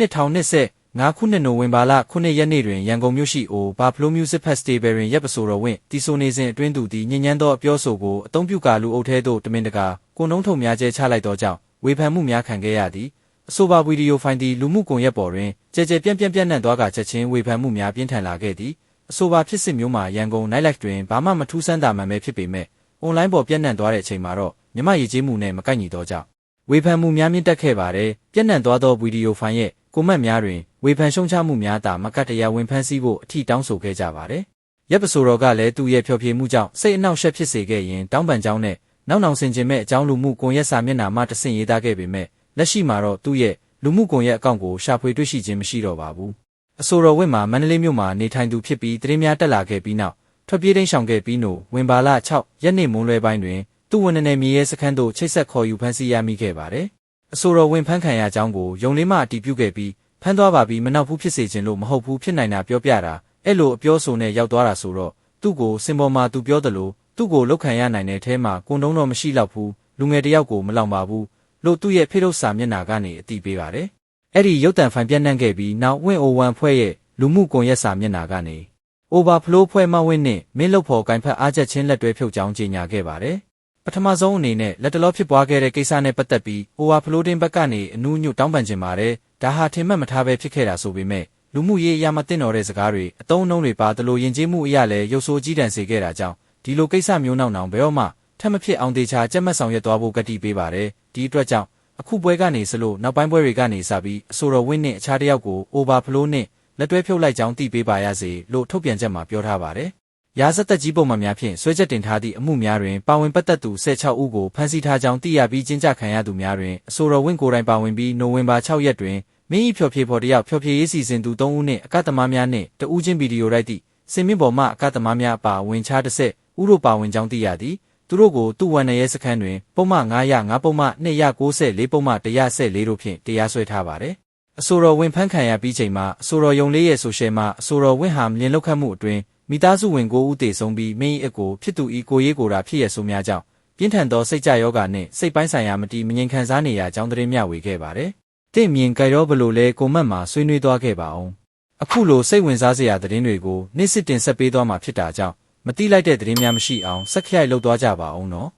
2025ခုနှစ်နိုဝင်ဘာလ9ရက်နေ့တွင်ရန်ကုန်မြို့ရှိအိုဘာဖလိုမျိုးစစ်ဖက်စတီဗယ်တွင်ရပ်ပဆိုတော်ဝင်တီဆိုနေစဉ်အတွင်းသူသည်ညဉ့်ညမ်းသောအပြောဆိုကိုအသုံးပြုကာလူအုပ်ထဲသို့တမင်တကာကိုနှုံးထုံများကျဲချလိုက်သောကြောင့်ဝေဖန်မှုများခံခဲ့ရသည်အဆိုပါဗီဒီယိုဖိုင်သည်လူမှုကွန်ရက်ပေါ်တွင်ကြဲကြဲပြန့်ပြန့်ပြန့်နှံ့သွားကချက်ချင်းဝေဖန်မှုများပြင်းထန်လာခဲ့သည်အဆိုပါဖြစ်စဉ်မျိုးမှာရန်ကုန် night life တွင်ဘာမှမထူးဆန်းတာမှန်ပဲဖြစ်ပေမဲ့ online ပေါ်ပြန့်နှံ့သွားတဲ့အချိန်မှာတော့မြမရည်ကြီးမှုနဲ့မကိုက်ညီတော့ကြောင့်ဝေဖန်မှုများမြင့်တက်ခဲ့ပါတယ်ပြန့်နှံ့သွားသောဗီဒီယိုဖိုင်ရဲ့ ကွန်မန့်များတွင်ဝေဖန်ရှုံချမှုများသာမကတ်တရားဝင်ဖန်ဆီးဖို့အထီတောင်းဆိုခဲ့ကြပါတယ်ရပ်ပဆိုတော်ကလည်းသူ့ရဲ့ဖျော်ဖြေမှုကြောင့်စိတ်အနှောက်အယှက်ဖြစ်စေခဲ့ရင်တောင်းပန်ကြောင်းနဲ့နောက်နောင်ဆင်ခြင်မဲ့အကြောင်းလူမှုကွန်ရက်စာမျက်နှာမှတဆင့်ရေးသားခဲ့ပေမဲ့လက်ရှိမှာတော့သူ့ရဲ့လူမှုကွန်ရက်အကောင့်ကိုရှာဖွေတွေ့ရှိခြင်းမရှိတော့ပါဘူးအဆိုတော်ဝင့်မှာမန္တလေးမြို့မှာနေထိုင်သူဖြစ်ပြီးသတင်းများတက်လာခဲ့ပြီးနောက်ထွက်ပြေးတိမ်းရှောင်ခဲ့ပြီးနိုဝင်ဘာလ6ရက်နေ့မွန်းလွဲပိုင်းတွင်သူ့ဝန်ထမ်းမြေရဲစခန်းသို့ချိတ်ဆက်ခေါ်ယူဖမ်းဆီးရမိခဲ့ပါတယ်။ အဆိုတော်ဝင်ဖမ်းခံရကြောင်းကိုယုံလေးမှအတည်ပြုခဲ့ပြီးဖမ်းသွားပါပြီးမနောက်ဘူးဖြစ်စေခြင်းလို့မဟုတ်ဘူးဖြစ်နိုင်တာပြောပြတာအဲ့လိုအပြောဆိုနဲ့ရောက်သွားတာဆိုတော့သူ့ကိုစင်ပေါ်မှာသူပြောသလိုသူ့ကိုလောက်ခံရနိုင်တဲ့အထဲမှာကွန်တုံးတော့မရှိတော့ဘူးလူငယ်တယောက်ကိုမလောင်ပါဘူးလို့သူ့ရဲ့ဖေးထုတ်စာမျက်နှာကနေအတည်ပေးပါတယ်။အဲ့ဒီရုပ်တံဖိုင်ပြန့်နှံ့ခဲ့ပြီးနောက်ဝင့်အိုဝမ်ဖွဲ့ရဲ့လူမှုကွန်ရက်စာမျက်နှာကနေ Overflow ဖွဲ့မဝင်းနဲ့မင်းလုတ်ဖော်ကိုင်ဖက်အားချက်ချင်းလက်တွဲဖြုတ်ကြောင်းကြေညာခဲ့ပါတယ်။ ပထမဆုံးအနေနဲ့လက်တလောဖြစ်ပွားခဲ့တဲ့ကိစ္စနဲ့ပတ်သက်ပြီး Overflow တင်ဘက်ကနေအနူးညွတ်တောင်းပန်ခြင်းပါတယ်။ဒါဟာထင်မှတ်မထားဘဲဖြစ်ခဲ့တာဆိုပေမဲ့လူမှုရေးအရာမသိတော်တဲ့စကားတွေအတုံးအနှုံးတွေပါတလို့ယဉ်ကျေးမှုအရာလည်းရုပ်ဆိုးကြီးတန်စေခဲ့တာကြောင့်ဒီလိုကိစ္စမျိုးနောက်နောင်ဘယ်တော့မှထပ်မဖြစ်အောင်တေချာကြက်မှတ်ဆောင်ရွက်သွားဖို့ကတိပေးပါတယ်။ဒီအတွက်ကြောင့်အခုပွဲကနေစလို့နောက်ပိုင်းပွဲတွေကနေစပြီးအဆိုတော်ဝင်းနဲ့အခြားတယောက်ကို Overflow နဲ့လက်တွဲဖြုတ်လိုက်ကြောင်းသိပေးပါရစေလို့ထုတ်ပြန်ချက်မှာပြောထားပါတယ်။ ရာဇသက်ကြီးပုံမှန်များဖြင့်ဆွဲချက်တင်ထားသည့်အမှုများတွင်ပါဝင်ပတ်သက်သူ16ဦးကိုဖမ်းဆီးထားကြောင်းသိရပြီးကျင်းချခံရသူများတွင်အဆိုတော်ဝင်းကိုယ်တိုင်ပါဝင်ပြီးနိုဝင်ဘာ6ရက်တွင်မင်း၏ဖျော်ဖြေဖော်တယောက်ဖျော်ဖြေရေးစီစဉ်သူ3ဦးနှင့်အကသမားများနှင့်တဦးချင်းဗီဒီယိုရိုက်သည့်စင်မြင့်ပေါ်မှအကသမားများပါဝင်ချတစ်ဆက်ဥတို့ပါဝင်ကြောင်းသိရသည်သူတို့ကိုသူ့ဝန်ရဲစခန်းတွင်ပုံမှန်900ပုံမှန်294ပုံမှန်114တို့ဖြင့်တရားစွဲထားပါသည်အဆိုတော်ဝင်ဖန်းခံရပြီးချိန်မှာအဆိုတော်ယုံလေးရဲ့ဆိုရှယ်မှာအဆိုတော်ဝင့်ဟာလင်းလောက်ခတ်မှုအတွင်း မိသားစုဝင်ကိုဦးတည်ဆုံးပြီးမင်း၏အကိုဖြစ်သူဤကိုရေးကိုတာဖြစ်ရဆိုများကြောင့်ပြင်းထန်သောစိတ်ကြယောဂနှင့်စိတ်ပိုင်းဆိုင်ရာမတည်မငြိမ်ခံစားနေရကြောင်းသတင်းမျှဝေခဲ့ပါတယ်။တင့်မြင်ကြရောဘလို့လဲကိုမတ်မှာဆွေးနွေးသွားခဲ့ပါအောင်။အခုလိုစိတ်ဝင်စားစရာသတင်းတွေကိုနေ့စစ်တင်ဆက်ပေးသွားမှာဖြစ်တာကြောင့်မတိလိုက်တဲ့သတင်းများမရှိအောင်စက်ခရိုက်လှုပ်သွားကြပါအောင်နော်။